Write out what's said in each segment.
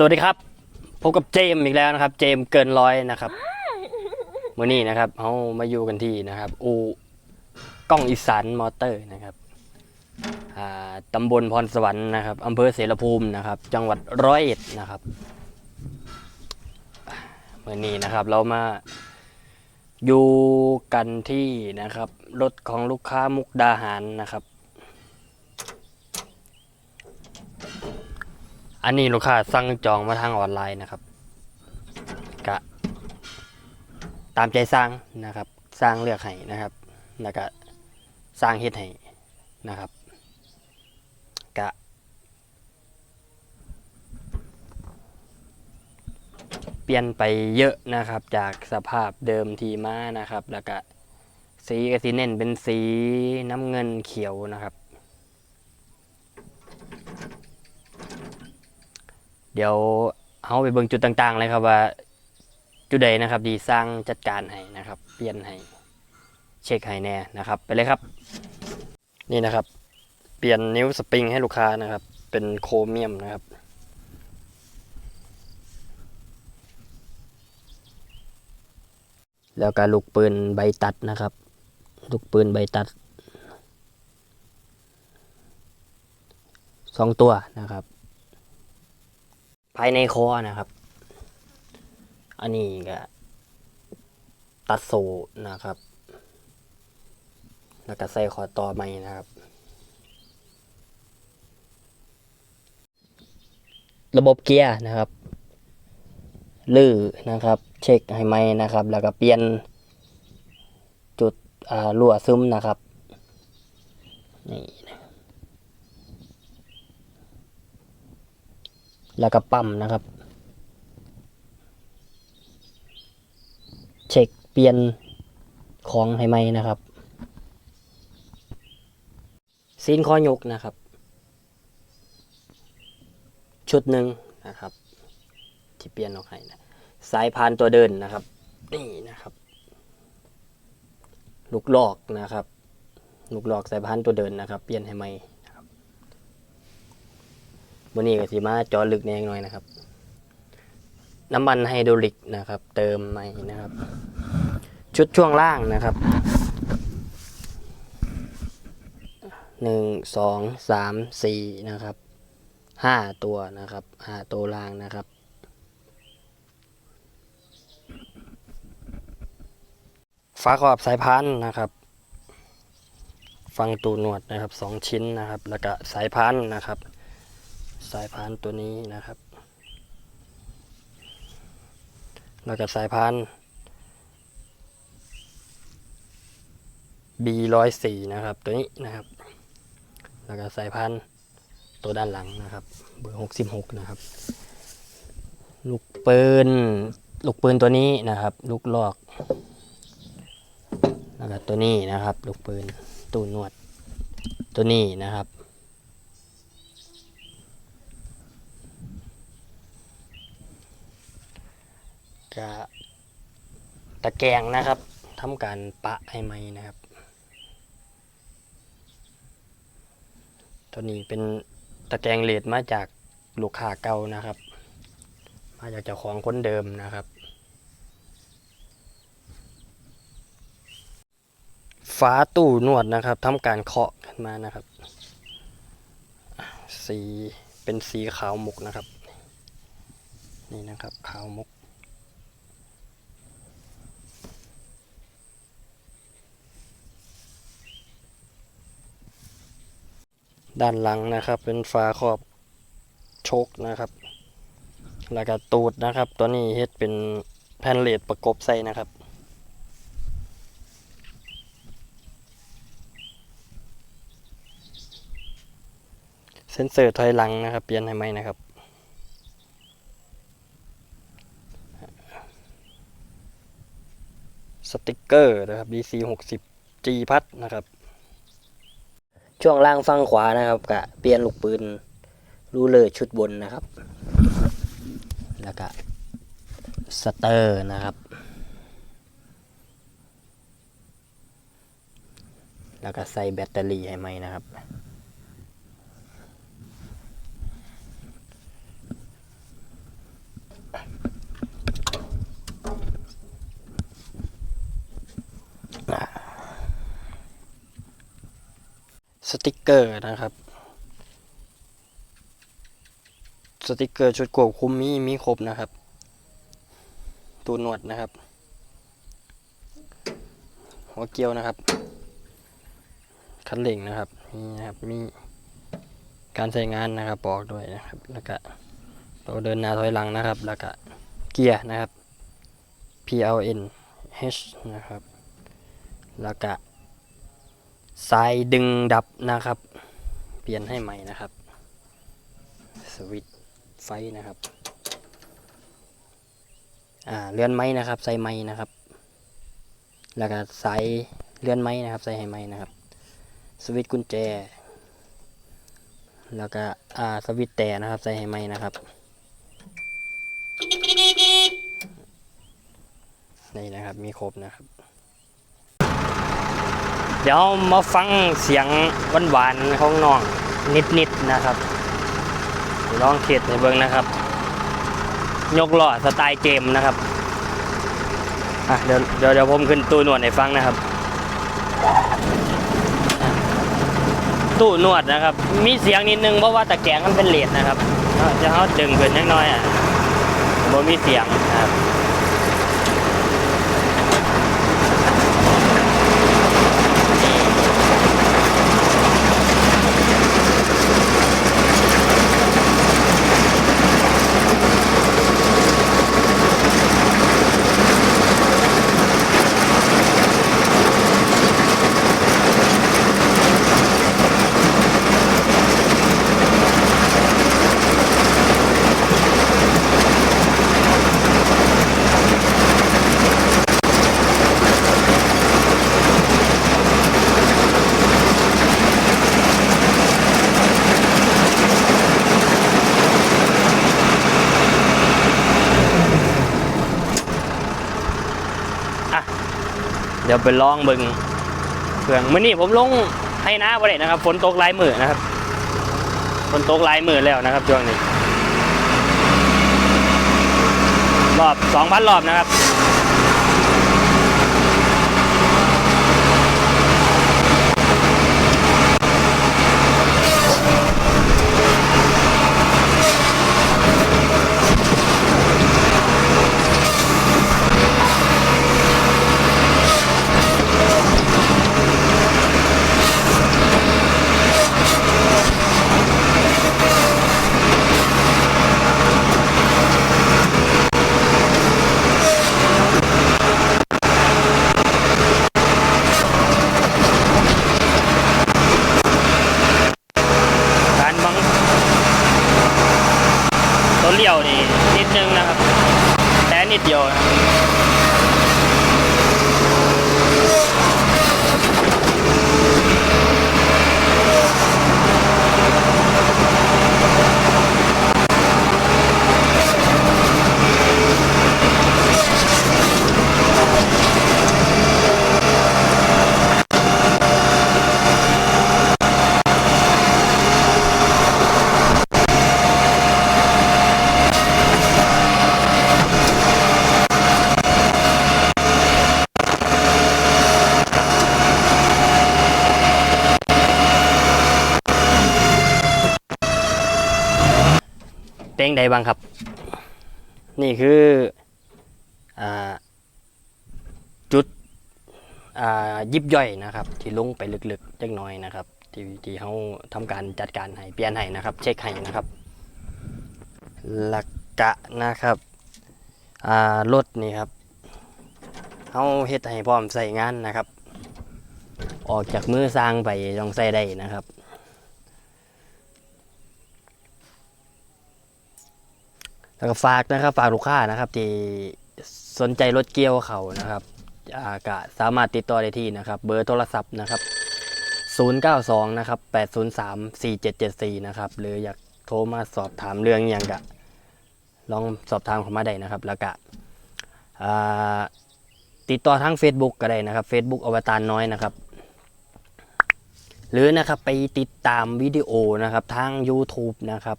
สวัสดีครับพบกับเจมส์อีกแล้วนะครับ เจมส์เกินร้อยนะครับมื่อนี้นะครับเขามาอยู่กันที่นะครับ อูกล้องอีสานมอเตอร์นะครับอ่าตำบลพรสวรรค์นะครับอำเภอเสรภูมินะครับ จังหวัดร้อยเอ็ดนะครับมื่อนี้นะครับ เรามาอยู่กันที่นะครับรถของลูกค้ามุกดาหารนะครับ อันนี้ลูกค้าสั่งจองมาทางออนไลน์นะครับกะตามใจสร้างนะครับ สร้างเลือกให้นะครับ แล้วก็สร้างเฮ็ดให้นะครับกะเปลี่ยนไปเยอะนะครับ จากสภาพเดิมที่มานะครับ แล้วก็สีก็สีเน้นเป็นสีน้ำเงินเขียวนะครับ เดี๋ยวเอาไปเบิ่งจุดต่างๆเลยครับว่าจุดใดนะครับดีสร้างจัดการให้นะครับ เปลี่ยนให้เช็คให้แน่นะครับ ไปเลยครับ นี่นะครับ เปลี่ยนนิ้วสปริงให้ลูกค้านะครับ เป็นโครเมียมนะครับแล้วก็ลูกปืนใบตัดนะครับ ลูกปืนใบตัดสองตัวนะครับ ภายในคอนะครับ อันนี้ก็ตัดโซนะครับ แล้วก็ใส่คอต่อใหม่นะครับ ระบบเกียร์นะครับลื่อนะครับ เช็คให้ไหมนะครับ แล้วก็เปลี่ยนจุดอ่ารั่วซึมนะครับนี่นะ แล้วก็ปั๊มนะครับ เช็คเปลี่ยนของให้ไหมนะครับซีนคอยกนะครับ ชุดหนึ่งนะครับ ที่เปลี่ยนออกให้นะสายพานตัวเดินนะครับ นี่นะครับ ลูกหลอกนะครับ ลูกหลอกสายพานตัวเดินนะครับ เปลี่ยนให้ไหม นะครับวันนี้ก็สีมาจอลึกแนงหน่อยนะครับ น้ำมันไฮดรอลิกนะครับ เติมใหม่นะครับ ชุดช่วงล่างนะครับหนึ่งสองสามสี่นะครับห้าตัวนะครับห้าตัวล่างนะครับฝาขอบสายพันธุ์นะครับฟังตูหนวดนะครับสองชิ้นนะครับ แล้วก็สายพันธุ์นะครับ สายพันตัวนี้นะครับ แล้วก็สายพัน B ร้อยสี่นะครับ ตัวนี้นะครับ แล้วก็สายพันตัวด้านหลังนะครับ เบอร์หกสิบหกนะครับ ลูกปืน ลูกปืนตัวนี้นะครับ ลูกลอก แล้วก็ตัวนี้นะครับ ลูกปืนตู้นวด ตัวนี้นะครับ จะตะแกรงนะครับทำการปะให้ไหมนะครับ ตัวนี้เป็นตะแกรงเลดมาจากลูกค้าเก่านะครับ มาจากเจ้าของคนเดิมนะครับ ฝาตู้นวดนะครับทำการเคาะขึ้นมานะครับ สีเป็นสีขาวมุกนะครับ นี่นะครับขาวมุก ด้านหลังนะครับ เป็นฝาครอบโชคนะครับ แล้วก็ตูดนะครับ ตัวนี้เฮ็ดเป็นแผ่นเลดประกบใส่นะครับเซ็นเซอร์ถอยหลังนะครับ เปลี่ยนให้ไหมนะครับ สติกเกอร์นะครับ DC 60 G พัดนะครับ ช่วงล่างฝั่งขวานะครับกะเปลี่ยนลูกปืนรูเลอร์ชุดบนนะครับ แล้วก็สเตอร์นะครับ แล้วก็ใส่แบตเตอรี่ให้ไหมนะครับ สติกเกอร์นะครับ สติกเกอร์ชุดควบคุมมีมีครบนะครับตูนวดนะครับ หัวเกลียวนะครับ คันเร่งนะครับนี่นะครับมีการใช้งานนะครับบอกด้วยนะครับ แล้วก็ตัวเดินหน้าถอยหลังนะครับ แล้วก็เกียร์นะครับ PLN H นะครับ แล้วก็ สายดึงดับนะครับ เปลี่ยนให้ใหม่นะครับ สวิตไฟนะครับ อ่าเลื่อนไม้นะครับใส่ไม้นะครับ แล้วก็สายเลื่อนไม้นะครับใส่ให้ไม้นะครับ สวิตกุญแจ แล้วก็อ่าสวิตแต่นะครับใส่ให้ไม้นะครับนี่นะครับมีครบนะครับ เดี๋ยวมาฟังเสียงหวานๆของน้องนิดๆนะครับลองเทสในเบิ้งนะครับ ยกหล้อสไตล์เกมนะครับอะเดี๋ยวเดี๋ยวเดี๋ยวผมขึ้นตู้นวดให้ฟังนะครับ ตู้นวดนะครับ มีเสียงนิดนึงเพราะว่าตะแกรงมันเป็นเลดนะครับเอ้าจะเขาดึงขึ้นนิดน้อยอะบ่มีเสียงนะครับ เดี๋ยวไปลองเบิงเครื่องมื่อนี้ผมลงให้น้าบ่ได้นะครับฝนตกหลายมือนะครับฝนตกหลายมือแล้วนะครับช่วงนี้ รอบสองพันรอบนะครับ เลี้ยวนี่นิดนึงนะครับแต่นิดเดียวนะ เพลงใดบ้างครับ นี่คืออจุดยิบย่อยนะครับ ที่ลงไปลึกๆเจักหน้อยนะครับ ที่ที่เขาทำการจัดการให้เปลี่ยนให้นะครับ เช็คให้นะครับ หลักกะนะครับรถนี่ครับเขาเฮ็ดให้พร้อมใส่งานนะครับ ออกจากมือสร้างไปต้องใส่ได้นะครับ แล้วก็ฝากนะครับฝากลูกค้านะครับ ที่สนใจรถเกี่ยวเขานะครับอาก็สามารถติดต่อได้ที่นะครับ เบอร์โทรศัพท์นะครับ 092 นะครับ 803 4774 นะครับ หรืออยากโทรมาสอบถามเรื่องอย่างกะลองสอบถามเข้ามาได้นะครับ แล้วก็ติดต่อทาง Facebook ก็ได้นะครับ Facebook อวตารน้อยนะครับ หรือนะครับไปติดตามวิดีโอนะครับทาง YouTube นะครับ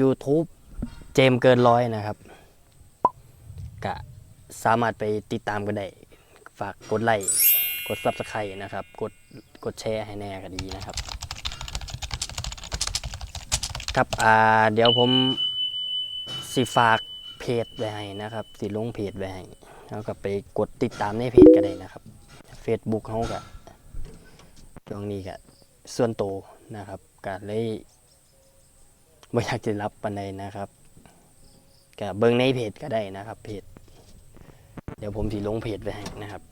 YouTube เจมเกินร้อยนะครับก็สามารถไปติดตามกันได้ ฝากกดไลค์กด Subscribe นะครับ กดกดแชร์ให้แน่ก็ดีนะครับ ครับอ่าเดี๋ยวผมสิฝากเพจไว้ให้นะครับ สิลงเพจไว้ให้แล้วก็ไปกดติดตามในเพจก็ได้นะครับ Facebook เขาก็ช่วงนี้ก็ส่วนโตนะครับก็เลย ไม่อยากจะรับปันใดนะครับก็เบิ่งในเพจก็ได้นะครับ เพจ เดี๋ยวผมสิลงเพจไว้ให้นะครับ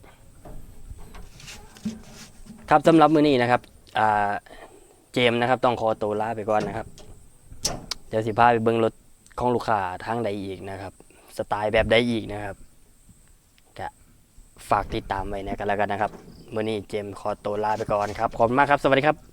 ครับสำหรับมื้อนี้นะครับอ่าเจมนะครับ ต้องขอตัวลาไปก่อนนะครับ เดี๋ยวสิพาไปเบิ่งรถของลูกค้าทางใดอีกนะครับ สไตล์แบบใดอีกนะครับก็ฝากติดตามไว้นะกันแล้วกันนะครับมื้อนี้เจมขอตัวลาไปก่อนครับขอบคุณมากครับ สวัสดีครับ